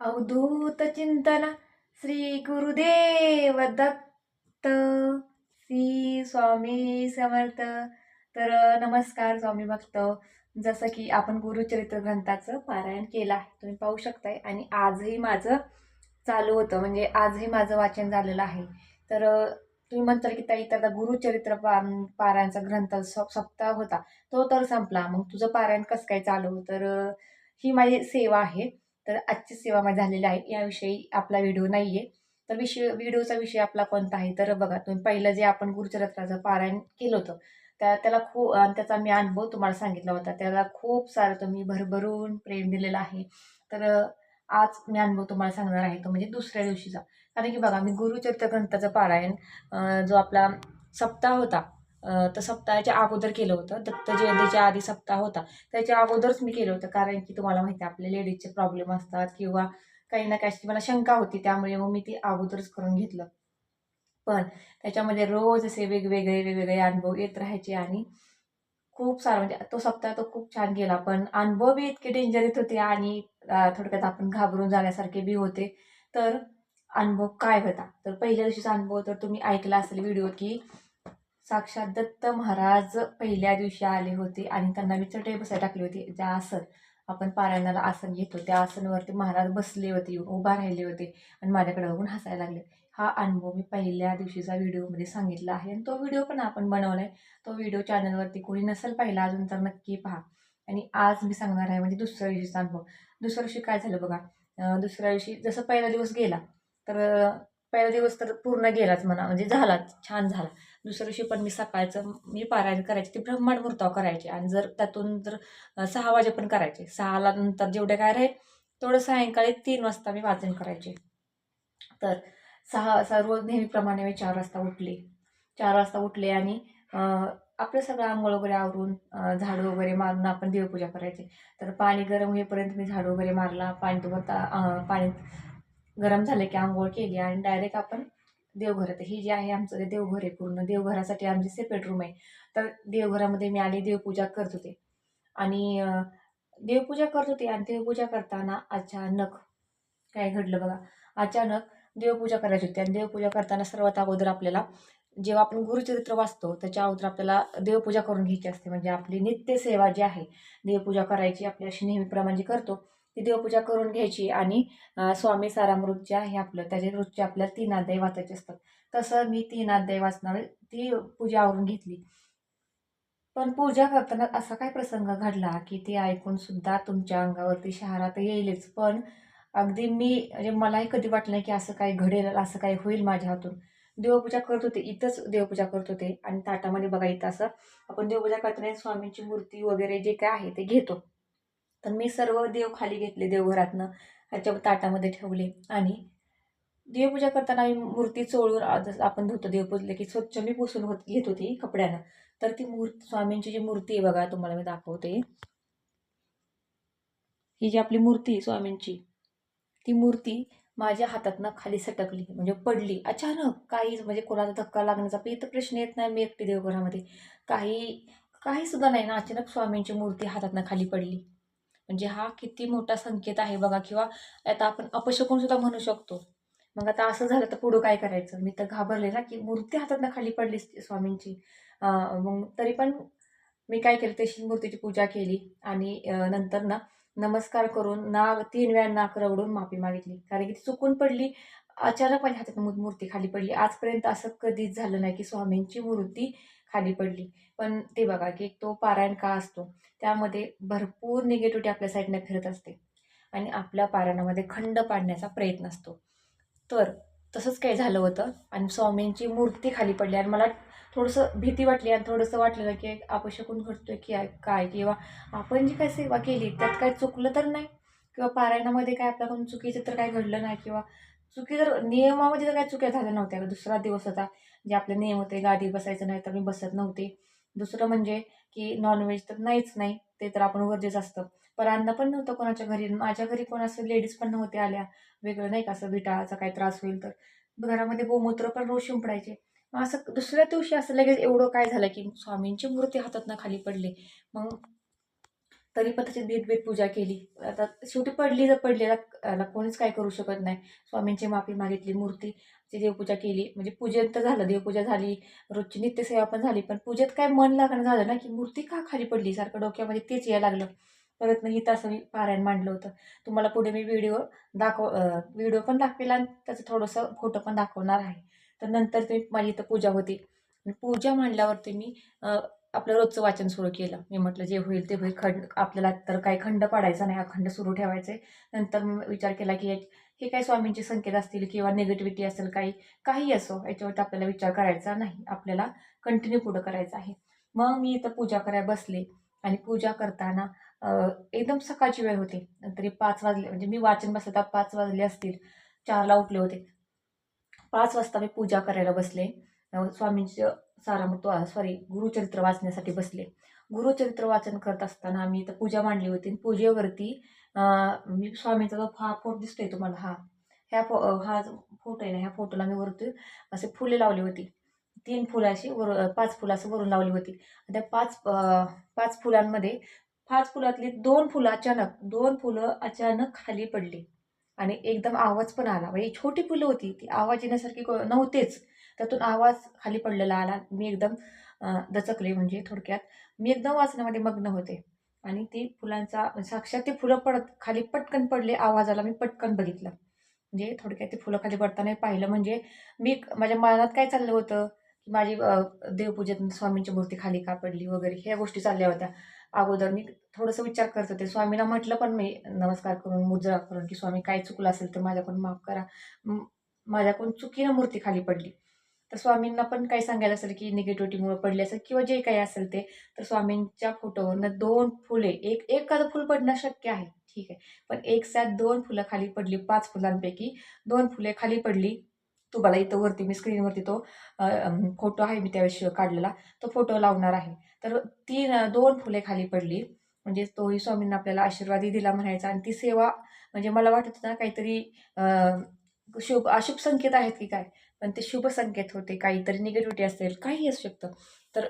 अवधूत चिंतन श्री गुरुदेव दत्त. श्री स्वामी समर्थ. तर नमस्कार स्वामी भक्त. जसं की आपण गुरुचरित्र ग्रंथाचं पारायण केलं आहे. तुम्ही पाहू शकताय. आणि आजही माझं चालू होतं. म्हणजे आजही माझं वाचन झालेलं आहे. तर तुम्ही म्हणताल की ताई आता गुरुचरित्र पा पारायणचा ग्रंथ स- सप्ताह होता. तो तर संपला. मग तुझं पारायण कसं काय चालू? तर ही माझी सेवा आहे. तर आजची सेवा माझी झालेली आहे. याविषयी आपला व्हिडिओ नाही आहे तर विषय व्हिडिओचा विषय आपला कोणता आहे? तर बघा तुम्ही पहिलं जे आपण गुरुचरित्राचं पारायण केलं होतं त्या त्याला खूप आणि त्याचा मी अनुभव तुम्हाला सांगितला होता. त्याला खूप सारं तुम्ही भरभरून प्रेम दिलेलं आहे. तर आज मी अनुभव तुम्हाला सांगणार आहे तो म्हणजे दुसऱ्या दिवशीचा. कारण की बघा मी गुरुचरित्र ग्रंथाचं पारायण जो आपला सप्ताह होता तर सप्ताहाच्या अगोदर केलं होतं. दत्त जयंतीच्या आधी सप्ताह होता. त्याच्या अगोदरच मी केलं होतं. कारण की तुम्हाला माहिती आहे आपल्या लेडीजचे प्रॉब्लेम असतात किंवा काही ना काही मला शंका होती. त्यामुळे मग मी ती अगोदरच करून घेतलं. पण त्याच्यामध्ये रोज असे वेगवेगळे वेगवेगळे अनुभव येत राहायचे आणि खूप सारा म्हणजे तो सप्ताह तो खूप छान गेला. पण अनुभव बी इतके डेंजर येत होते आणि थोडक्यात आपण घाबरून जाण्यासारखे बी होते. तर अनुभव काय होता? तर पहिल्या दिवशीचा अनुभव तर तुम्ही ऐकला असेल व्हिडिओ की साक्षात दत्त महाराज पहिल्या दिवशी आले होते आणि त्यांना मी चटई बसायला टाकली होती. ज्या आसन आपण पारायणाला आसन घेतो त्या आसनावरती महाराज बसले होते उभा राहिले होते आणि माझ्याकडे बघून हसायला लागले. हा अनुभव मी पहिल्या दिवशीचा व्हिडिओमध्ये सांगितला आहे आणि तो व्हिडिओ पण आपण बनवला आहे तो व्हिडिओ चॅनलवरती कोणी नसेल पाहिला अजून तर नक्की पहा. आणि आज मी सांगणार आहे म्हणजे दुसऱ्या दिवशीचा अनुभव. दुसऱ्या दिवशी काय झालं बघा? दुसऱ्या दिवशी जसं पहिला दिवस गेला तर पहिला दिवस तर पूर्ण गेलाच म्हणा म्हणजे झालाच छान झाला. दुसऱ्या दिवशी पण मी सकाळचं मी पारायण करायचे ते ब्रह्मांड मुहूर्तावर करायचे. आणि जर त्यातून जर सहा वाजे पण करायचे. सहाला नंतर जेवढे काय राहील तेवढं सायंकाळी तीन वाजता मी वाचन करायचे. तर सहा सा रोज नेहमीप्रमाणे मी चार वाजता उठले. चार वाजता उठले आणि आपलं सगळं आंघोळ वगैरे आवरून झाडू वगैरे मारून आपण देवपूजा करायची. तर पाणी गरम होईपर्यंत मी झाडू वगैरे मारला. पाणी तुमता पाणी गरम झाले की आंघोळ केली आणि डायरेक्ट आपण देवघर तर ही जी आहे आमचं ते देवघर आहे पूर्ण. देवघरासाठी आमची सेपरेट रूम आहे. तर देवघरामध्ये मी आली देवपूजा करत होते. आणि देवपूजा करत होते आणि देवपूजा करताना अचानक काय घडलं बघा. अचानक देवपूजा करायची होती आणि देवपूजा करताना सर्वात अगोदर आपल्याला जेव्हा आपण गुरुचरित्र वाचतो त्याच्या अगोदर आपल्याला देवपूजा करून घ्यायची असते. म्हणजे आपली नित्य सेवा जी आहे देवपूजा करायची आपली अशी नेहमीप्रमाणे करतो ती देवपूजा करून घ्यायची आणि स्वामी सारामृतच्या हे आपलं त्याचे रोजचे आपल्याला तीन अध्याय वाचायचे असतात. तसं मी तीन अध्याय वाचणार ती पूजा आवरून घेतली. पण पूजा करताना असा काय प्रसंग घडला की ते ऐकून सुद्धा तुमच्या अंगावरती शहरात येईलच. पण अगदी मी म्हणजे मलाही कधी वाटलं नाही की असं काही घडेल असं काही होईल माझ्या हातून. देवपूजा करत होते इथंच देवपूजा करत होते. आणि ताटामध्ये बघा इथं असं आपण देवपूजा करताना स्वामींची मूर्ती वगैरे जे काय आहे ते घेतो. तर मी सर्व देव खाली घेतले देवघरातनं ह्याच्या ताटामध्ये ठेवले. आणि देवपूजा करताना मी मूर्ती चोळून जसं आपण धुतो देवपूजले की स्वच्छ मी पुसून होत घेत होती कपड्यानं. तर ती मूर्ती स्वामींची जी मूर्ती आहे बघा तुम्हाला मी दाखवते. ही जी आपली मूर्ती आहे स्वामींची ती मूर्ती माझ्या हातातनं खाली सटकली म्हणजे पडली. अचानक काहीच म्हणजे कोणाचा धक्का लागण्याचा पण इथं प्रश्न येत नाही मी एकटी देवघरामध्ये. काही काही सुद्धा नाही ना अचानक स्वामींची मूर्ती हातातनं खाली पडली. म्हणजे हा किती मोठा संकेत आहे बघा किंवा आता आपण अपशकून सुद्धा म्हणू शकतो. मग आता असं झालं तर पुढं काय करायचं? मी तर घाबरले ना की मूर्ती हातातनं खाली पडली स्वामींची. मग तरी पण मी काय केलं तशी मूर्तीची पूजा केली आणि नंतर ना नमस्कार करून नाग तीन वेळा नाक रवडून माफी मागितली. कारण की ती चुकून पडली अचानक माझ्या हातात मू- मूर्ती खाली पडली. आजपर्यंत असं कधीच झालं नाही की स्वामींची मूर्ती खाली पडली. पण ते बघा की तो पारायण का असतो? त्यामध्ये भरपूर निगेटिव्हिटी आपल्या साईडनं फिरत असते. आणि आपल्या पारायणामध्ये खंड पाडण्याचा प्रयत्न असतो. तर तसंच काही झालं होतं आणि स्वामींची मूर्ती खाली पडली आणि मला थोडंसं भीती वाटली आणि थोडंसं वाटलेलं की अपशकून घडतोय की काय? किंवा आपण जी काय सेवा केली त्यात काय चुकलं तर नाही? किंवा पारायणामध्ये काय आपल्याकडून चुकीचं तर काय घडलं नाही? किंवा चुकी जर नियमामध्ये तर काय चुक्या झाल्या नव्हत्या? दुसरा दिवस होता. जे आपले नियम होते गादी बसायचं नाही तर मी बसत नव्हते. दुसरं म्हणजे की नॉनव्हेज तर नाहीच नाही. ते तर आपण गरजेचं असतं. पण अन्न पण नव्हतं कोणाच्या घरी. माझ्या घरी कोण असं लेडीज पण नव्हते आल्या. वेगळं नाही का असं विटाळाचा काही त्रास होईल तर. घरामध्ये गोमूत्र पण रोज शिंपडायचे. मग असं दुसऱ्या दिवशी असं लगेच एवढं काय झालं की स्वामींची मूर्ती हातातनं खाली पडली. मग तरी पण त्याची भीत पूजा केली. आता शेवटी पडली जर पडली. याला कोणीच काय करू शकत नाही. स्वामींची माफी मागितली मूर्तीची देवपूजा केली. म्हणजे पूजेत तर झालं देवपूजा झाली. रोजची नित्यसेवा पण झाली. पण पूजेत काय मन लागणं झालं ना की मूर्ती का खाली पडली? सारखं डोक्यामध्ये तेच यायला लागलं. परत नाही असं मी पारायण मांडलं होतं. तुम्हाला पुढे मी व्हिडिओ दाखव व्हिडिओ पण दाखवेल आणि त्याचं थोडंसं फोटो पण दाखवणार आहे. तर नंतर ते माझी इथं पूजा होती. पूजा मांडल्यावरती मी आपलं रोजचं वाचन सुरू केलं. मी म्हटलं जे होईल ते होईल. खंड आपल्याला तर काही खंड पाडायचा नाही. अखंड सुरू ठेवायचे. नंतर मी विचार केला की हे काही स्वामींचे संकेत असतील किंवा निगेटिव्हिटी असेल काही? काही असो. याच्यावरती आपल्याला विचार करायचा नाही. आपल्याला कंटिन्यू पुढं करायचं आहे. मग मी इथं पूजा करायला बसले. आणि पूजा करताना एकदम सकाळची वेळ होती. तरी पाच वाजले. म्हणजे मी वाचन बसता तर पाच वाजले असतील. चारला उठले होते. पाच वाजता मी पूजा करायला बसले. स्वामींचं सारामृत सॉरी गुरुचरित्र वाचण्यासाठी बसले. गुरुचरित्र वाचन करत असताना आम्ही इथं पूजा मांडली होती आणि पूजेवरती मी स्वामींचा जो हा फोटो दिसतोय तुम्हाला हा ह्या फो हा जो फोटो आहे ना ह्या फोटोला मी वरती असे फुले लावली होती. तीन फुलं अशी वर पाच फुलं असं वरून लावली होती. त्या पाच पाच फुलांमध्ये पाच फुलातली दोन फुलं अचानक दोन फुलं अचानक खाली पडली. आणि एकदम आवाज पण आला. म्हणजे छोटी फुलं होती ती आवाज येण्यासारखी को- नव्हतेच. त्यातून आवाज खाली पडलेला आला. मी एकदम दचकले म्हणजे थोडक्यात. मी एकदम वाचण्यामध्ये मग्न होते. आणि ती फुलांचा साक्षात ती फुलं पडत खाली पटकन पडले आवाजाला मी पटकन बघितलं. म्हणजे थोडक्यात ती फुलं खाली पडताना पाहिलं. म्हणजे मी माझ्या मनात काय चाललं होतं? की माझी देवपूजेत स्वामींची मूर्ती खाली का पडली वगैरे ह्या गोष्टी चालल्या होत्या. अगोदर मी थोडंसं विचार करत होते. स्वामींना म्हटलं पण मी नमस्कार करून मुजरा करून की स्वामी काय चुकलं असेल तर माझ्याकडून माफ करा. माझ्याकडून चुकीनं मूर्ती खाली पडली. तर स्वामींना पण काही सांगायला असेल की निगेटिव्हिटीमुळे पडले असेल किंवा जे काही असेल ते तर स्वामींच्या फोटोवरनं दोन फुले एक एखादं फुल पडणं शक्य आहे ठीक आहे. पण एक साथ दोन फुलं खाली पडली पाच फुलांपैकी दोन फुले खाली पडली तुम्हाला इथं वरती मी स्क्रीनवरती तो फोटो आहे मी त्यावेळेस काढलेला तो फोटो लावणार आहे. तर तीन दोन फुले खाली पडली म्हणजे तोही स्वामींना आपल्याला आशीर्वादही दिला म्हणायचा. आणि ती सेवा म्हणजे मला वाटत होतं ना काहीतरी शुभ अशुभ संकेत आहेत की काय? पण ते शुभ संकेत होते. काहीतरी निगेटिव्हिटी असेल काही असू शकतं. तर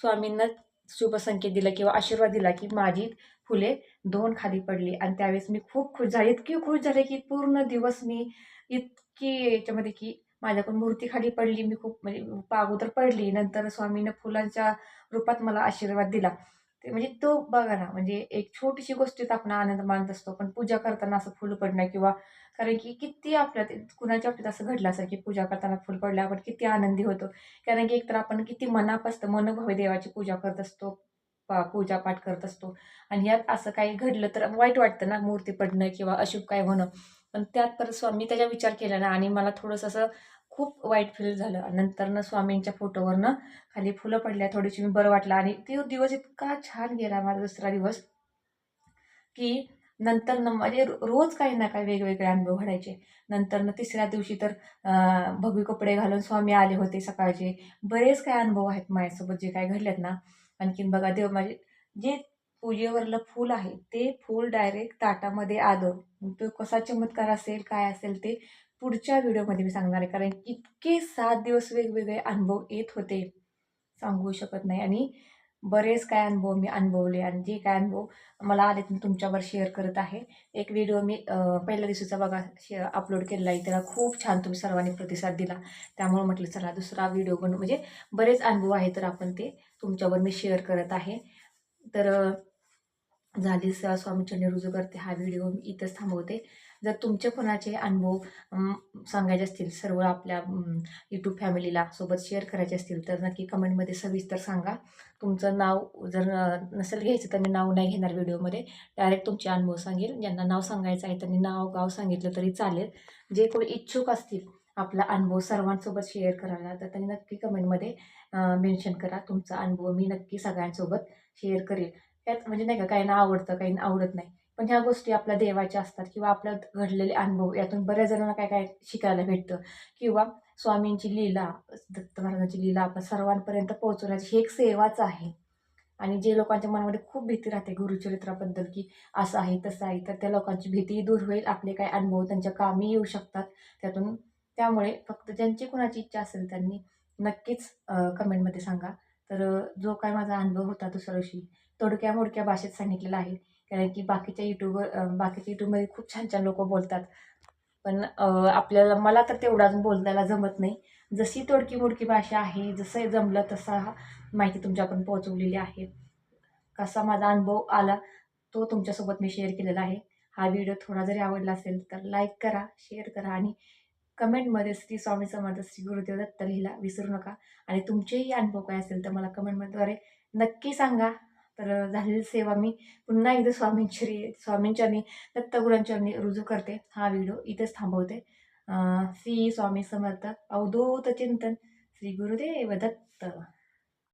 स्वामींना शुभ संकेत दिला किंवा आशीर्वाद दिला की माझी फुले दोन खाली पडली. आणि त्यावेळेस मी खूप खुश झाले. इतकी खुश झाले की पूर्ण दिवस मी इतकी याच्यामध्ये की माझ्याकडून मूर्ती खाली पडली. मी खूप म्हणजे अगोदर पडली. नंतर स्वामीनं फुलांच्या रूपात मला आशीर्वाद दिला. ते म्हणजे तो बघा ना म्हणजे एक छोटीशी गोष्टीत आपण आनंद मानत असतो पण पूजा करताना असं फुल पडणं किंवा कारण की किती आपल्यात कुणाच्या बाबतीत असं घडलं असेल की पूजा करताना फुल पडलं आपण किती आनंदी होतो. कारण की एकतर आपण किती मनापासतं मनोभावे देवाची पूजा करत असतो पा पूजा पाठ करत असतो. आणि यात असं काही घडलं तर वाईट वाटतं ना मूर्ती पडणं किंवा अशुभ काय होणं. पण त्यात परत स्वामी त्याचा विचार केला ना आणि मला थोडंसं असं खूप वाईट फील झालं. नंतरनं स्वामींच्या फोटोवरनं खाली फुलं पडल्या थोडीशी मी बरं वाटलं. आणि ते दिवस इतका छान गेला माझा दुसरा दिवस की नंतर न म्हणजे रोज काही ना काही वेगवेगळे अनुभव घडायचे. नंतर न तिसऱ्या दिवशी तर अं, भगवी कपडे घालून स्वामी आले होते सकाळचे. बरेच काही अनुभव आहेत माझ्यासोबत जे काय घडलेत ना. आणखीन बघा देव माझे जे पूजेवरलं फूल आहे ते फूल डायरेक्ट ताटामध्ये आलं तो कसा चमत्कार असेल काय असेल ते पुढच्या व्हिडिओमध्ये मी सांगणार आहे कारण इतके सात दिवस वेगवेगळे अनुभव येत होते. सांगू शकत नाही. आणि बरेच काय अनुभव मी अनुभवले आणि जे काय अनुभव मला आले ते मी तुमच्यावर शेअर करत आहे. एक व्हिडिओ मी पहिल्या दिवशीचा बघा शेअर अपलोड केलेला आहे. त्याला खूप छान तुम्ही सर्वांनी प्रतिसाद दिला. त्यामुळे म्हटलं चला दुसरा व्हिडिओ बनवू. म्हणजे बरेच अनुभव आहे तर आपण ते तुमच्यावर मी शेअर करत आहे. तर झाली स- स्वामीचरणी रुजू करते हा व्हिडिओ मी इथंच थांबवते. जर तुमचे कोणाचे अनुभव सांगायचे असतील सर्व आपल्या यूट्यूब फॅमिलीला सोबत शेअर करायचे असतील तर नक्की कमेंटमध्ये सविस्तर सांगा. तुमचं नाव जर नसेल घ्यायचं तर मी नाव नाही घेणार व्हिडिओमध्ये डायरेक्ट तुमचे अनुभव सांगेल. ज्यांना नाव सांगायचं आहे त्यांनी नाव गाव सांगितलं तरी चालेल. जे कोणी इच्छुक असतील आपला अनुभव सर्वांसोबत शेअर करायला तर त्यांनी नक्की कमेंटमध्ये मेन्शन करा. तुमचा अनुभव मी नक्की सगळ्यांसोबत शेअर करेल. त्यात म्हणजे नाही का काहींना आवडतं काहींना आवडत नाही. पण ह्या गोष्टी आपल्या देवाच्या असतात किंवा आपल्यात घडलेले अनुभव यातून बऱ्याच जणांना काय काय शिकायला भेटतं. किंवा स्वामींची लीला दत्त महाराजांची लीला आपण सर्वांपर्यंत पोहोचवण्याची ही एक सेवाच आहे. आणि जे लोकांच्या मनामध्ये खूप भीती राहते गुरुचरित्राबद्दल की असं आहे तसं आहे तर त्या लोकांची भीतीही दूर होईल आपले काय अनुभव त्यांच्या कामी येऊ शकतात. त्यातून त्यामुळे फक्त ज्यांची कुणाची इच्छा असेल त्यांनी नक्कीच कमेंटमध्ये सांगा. तर जो काय माझा अनुभव होता दुसऱ्या दिवशी तोडक्या मोडक्या भाषेत सांगितलेलं आहे. कारण की बाकीच्या यूट्यूबवर बाकीच्या यूट्यूबमध्ये खूप छान छान लोक बोलतात. पण आपल्याला मला तर तेवढा अजून बोलतायला जमत नाही. जशी तोडकी मोडकी भाषा आहे जसं जमलं तसा माहिती तुमच्यापर्यंत पोहोचवलेली आहे. कसा माझा अनुभव आला तो तुमच्यासोबत मी शेअर केलेला आहे. हा व्हिडिओ थोडा जरी आवडला असेल तर लाईक करा शेअर करा आणि कमेंटमध्ये श्री स्वामी समर्थ श्री गुरुदेव दत्त लिहिला विसरू नका. आणि तुमचेही अनुभव काय असेल तर मला कमेंटमध्येद्वारे नक्की सांगा. तर झालेली सेवा मी पुन्हा एकदा स्वामींची स्वामींच्यानी दत्तगुरांच्यानी रुजू करते. हा व्हिडिओ इथेच थांबवते. श्री स्वामी समर्थ अवधूत चिंतन. श्री गुरुदेव दत्त.